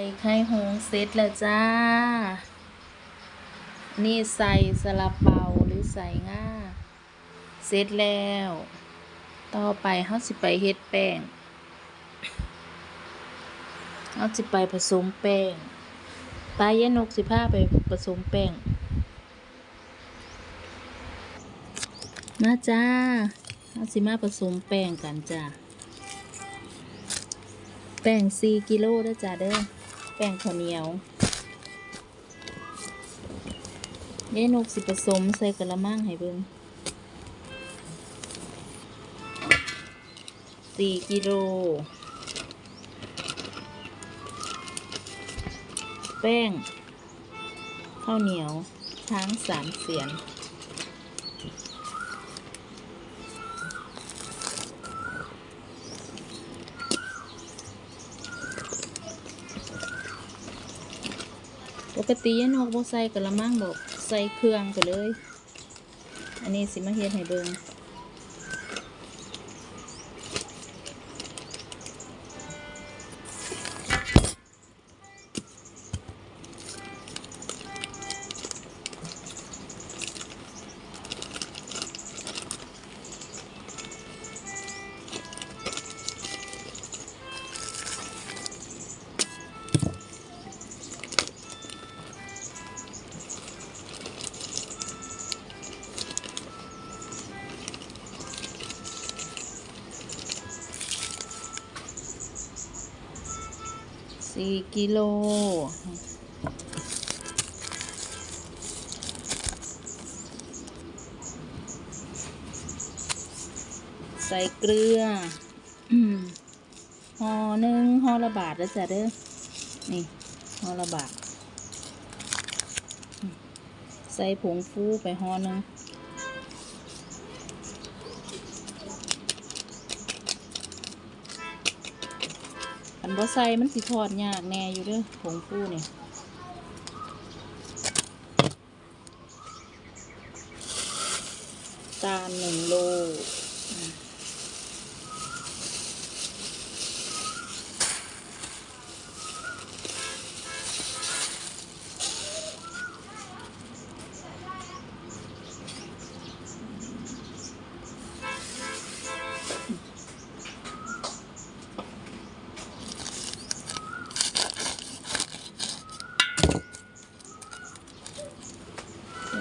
ไข่ไข่หงเสร็จแล้วจ้า นี่ใส่สลับเปาหรือใส่ง่า เสร็จแล้ว ต่อไปเฮาสิไปเฮ็ดแป้งเฮาสิไปผสมแป้งปลายนกสิพาไปผสมแป้ง มาจ้าเฮาสิมาผสมแป้งกันจ้า แป้ง4กิโลเด้อจ้าเด้อ แป้งข้าวเหนียวยายนกสิผสมใส่กระมังให้เบิ่งสี่กิโล แป้งข้าวเหนียวช้งสามเสียน กติยายนกบ่ใส่กระมังบอกใส่เครื่องไปเลย อันนี้สิมาเฮ็ดให้เบิ่ง สี่กิโล ใส่เกลืออืมห่อหนึ่งห่อละบาทแล้วจ้ะเด้อ นี่ห่อละบาท ใส่ผงฟูไปห่อหนึ่ง บ่ใส่มันสิทอดยากแน่อยู่เด้อผงฟูเนี่ยจานหนึ่งโล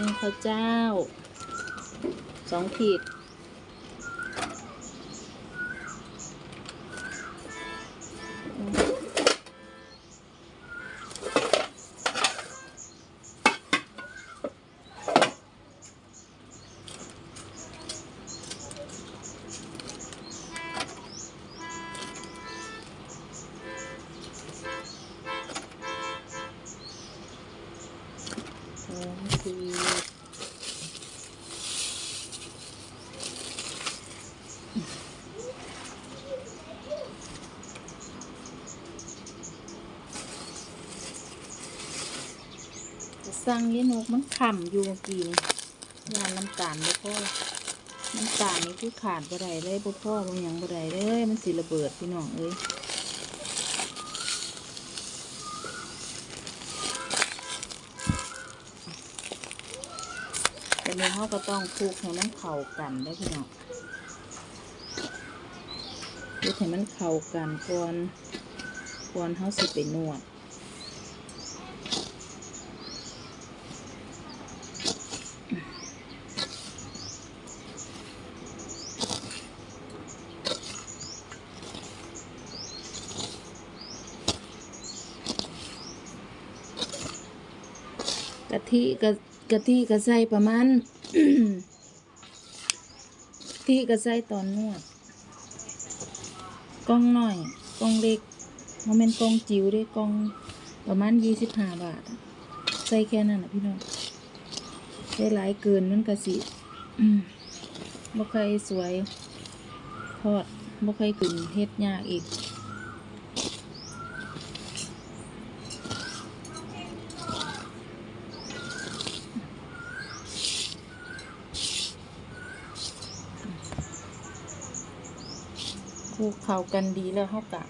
นข้าวเจ้าสองขีด สั่งยี่นกมันขำอยู่กี่ยานน้ำตาลบ่พ่อน้ำตาลนี่คือขาดบ่ได้เลยบ่พ่อบ่หยังบ่ได้เลยมันสิระเบิดพี่น้องเอ้ยแต่เนี้เขาก็ต้องคลุกให้มันเข้ากันได้พี่น้องคลุกให้มันเข้ากันก่อนก่อนเขาสิไปนวด ทิกะกะทิกะใส่ประมาณที่กะใส่ตอนนวดกล้องหน่อยกล้องเล็กโมเมนกล้องจิ๋วเด้กล้องประมาณยี่สิบห้าบาท ใส่แค่นั้นนะพี่น้องใส่หลายเกินมันกะสิอืมบ่เคยสวยทอดบ่เคยกึ่นเฮ็ดยากอีก คลุกเข้ากันดีแล้วเขากะ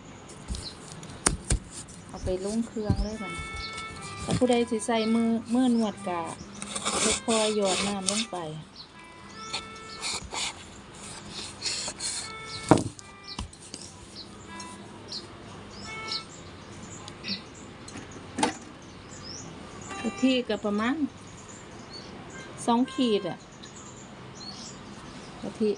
เอาไปลงเครื่องเลยมันถ้าผู้ใดสิใส่มือมือนวดกะค่อยๆหยอดน้ำลงไปกะทิกับประมาณสองขีดอะกะทิ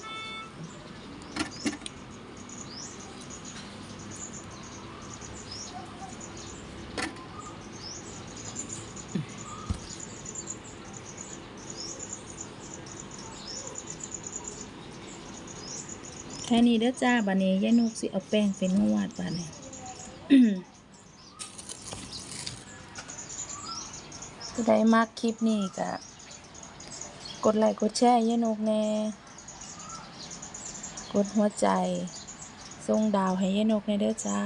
ค่นี้เด้อจ้าบานนี้ยายนุกสิเอาแป้งไปนวดบานี้ก็ได้มากคลิปนี้กะกดไลค์กดแชร์ยายนกแน่กดหัวใจส่งดาวให้ยายนกในเด้อจ้า